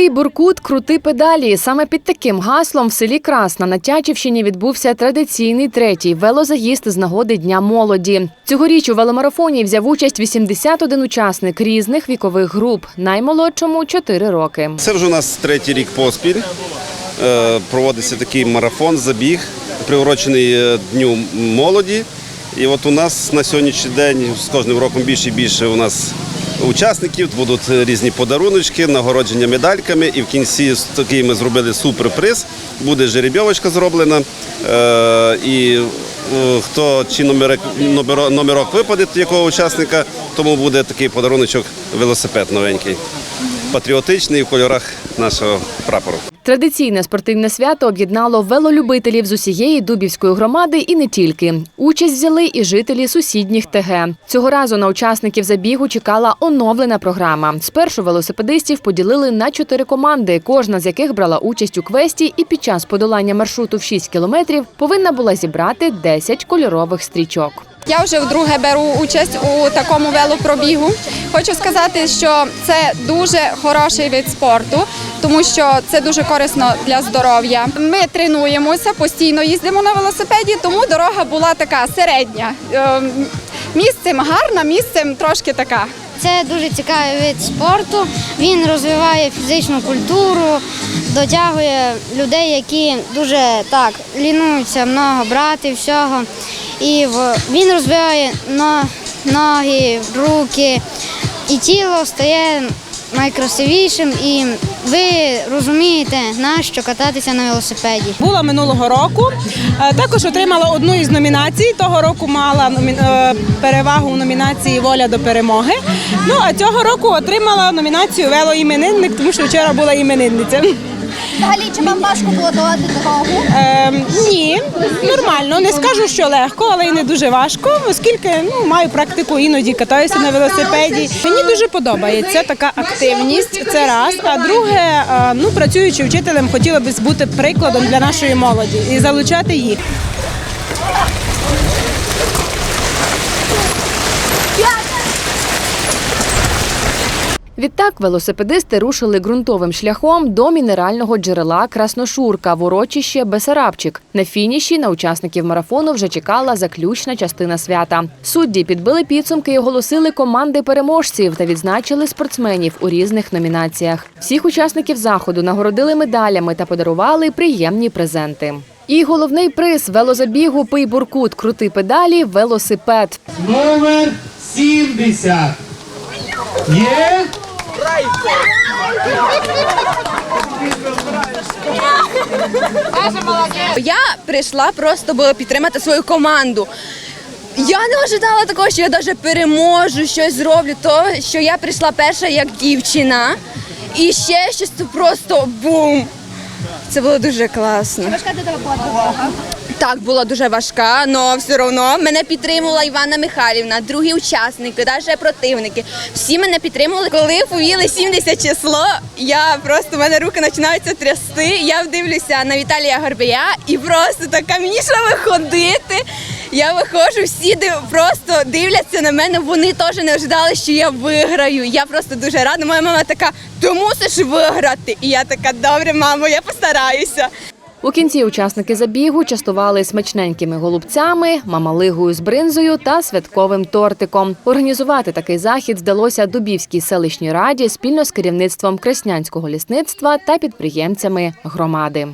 Пий буркут, крути педалі. Саме під таким гаслом в селі Красна на Тячівщині відбувся традиційний третій велозаїзд з нагоди Дня молоді. Цьогоріч у веломарафоні взяв участь 81 учасник різних вікових груп. Наймолодшому 4 роки. Це вже у нас третій рік поспіль. Е, Проводиться такий марафон, забіг, приурочений е, Дню молоді. І от у нас на сьогоднішній день з кожним роком більше і більше у нас учасників, будуть різні подаруночки, нагородження медальками. І в кінці такий ми зробили суперприз. Буде жеребьовочка зроблена. Е, І е, хто чи номерок, номерок випаде якого учасника, тому буде такий подаруночок велосипед новенький патріотичний в кольорах нашого прапору. Традиційне спортивне свято об'єднало велолюбителів з усієї Дубівської громади і не тільки. Участь взяли і жителі сусідніх ТГ. Цього разу на учасників забігу чекала оновлена програма. Спершу велосипедистів поділили на чотири команди, кожна з яких брала участь у квесті і під час подолання маршруту в 6 кілометрів повинна була зібрати 10 кольорових стрічок. Я вже вдруге беру участь у такому велопробігу. Хочу сказати, що це дуже хороший вид спорту, тому що це дуже корисно для здоров'я. Ми тренуємося, постійно їздимо на велосипеді, тому дорога була така середня. Ем, Місцем гарна, місцем трошки така. Це дуже цікавий вид спорту. Він розвиває фізичну культуру, дотягує людей, які дуже так лінуються много брати всього. І в- він розвиває но- ноги, руки, і тіло стає найкрасивішим. І ви розумієте, нащо кататися на велосипеді. Була минулого року. Е, Також отримала одну із номінацій. Того року мала е, перевагу у номінації Воля до перемоги. Ну а цього року отримала номінацію велоіменинник, тому що вчора була іменинниця. Взагалі, чи вам важко було долати дорогу? Е, ні, нормально. Не скажу, що легко, але й не дуже важко, оскільки ну, маю практику, іноді катаюся на велосипеді. Мені дуже подобається така активність. Це раз. А друге, е, ну працюючи вчителем, хотіла б бути прикладом для нашої молоді і залучати їх. Відтак велосипедисти рушили ґрунтовим шляхом до мінерального джерела Красношурка в урочище Бесарабчик. На фініші на учасників марафону вже чекала заключна частина свята. Судді підбили підсумки і оголосили команди переможців та відзначили спортсменів у різних номінаціях. Всіх учасників заходу нагородили медалями та подарували приємні презенти. І головний приз велозабігу Пий буркут, крути педалі, велосипед. Номер 70. Є? Я прийшла просто підтримати свою команду. Я не ожидала такого, що я навіть переможу, щось зроблю. То що я прийшла перша як дівчина, і ще щось просто бум. Це було дуже класно. Важка для тебе була дорога. Так, була дуже важка, але все одно мене підтримувала Івана Михайлівна, другі учасники, навіть противники. Всі мене підтримували. Коли повіли 70 число, я просто в мене руки починаються трясти. Я дивлюся на Віталія Горбія і просто така мені що виходити. Я виходжу, всі див- просто дивляться на мене. Вони теж не ожидали, що я виграю. Я просто дуже рада. Моя мама така, ти мусиш виграти. І я така, добре, мамо, я постараюся. У кінці учасники забігу частували смачненькими голубцями, мамалигою з бринзою та святковим тортиком. Організувати такий захід вдалося Дубівській селищній раді спільно з керівництвом Краснянського лісництва та підприємцями громади.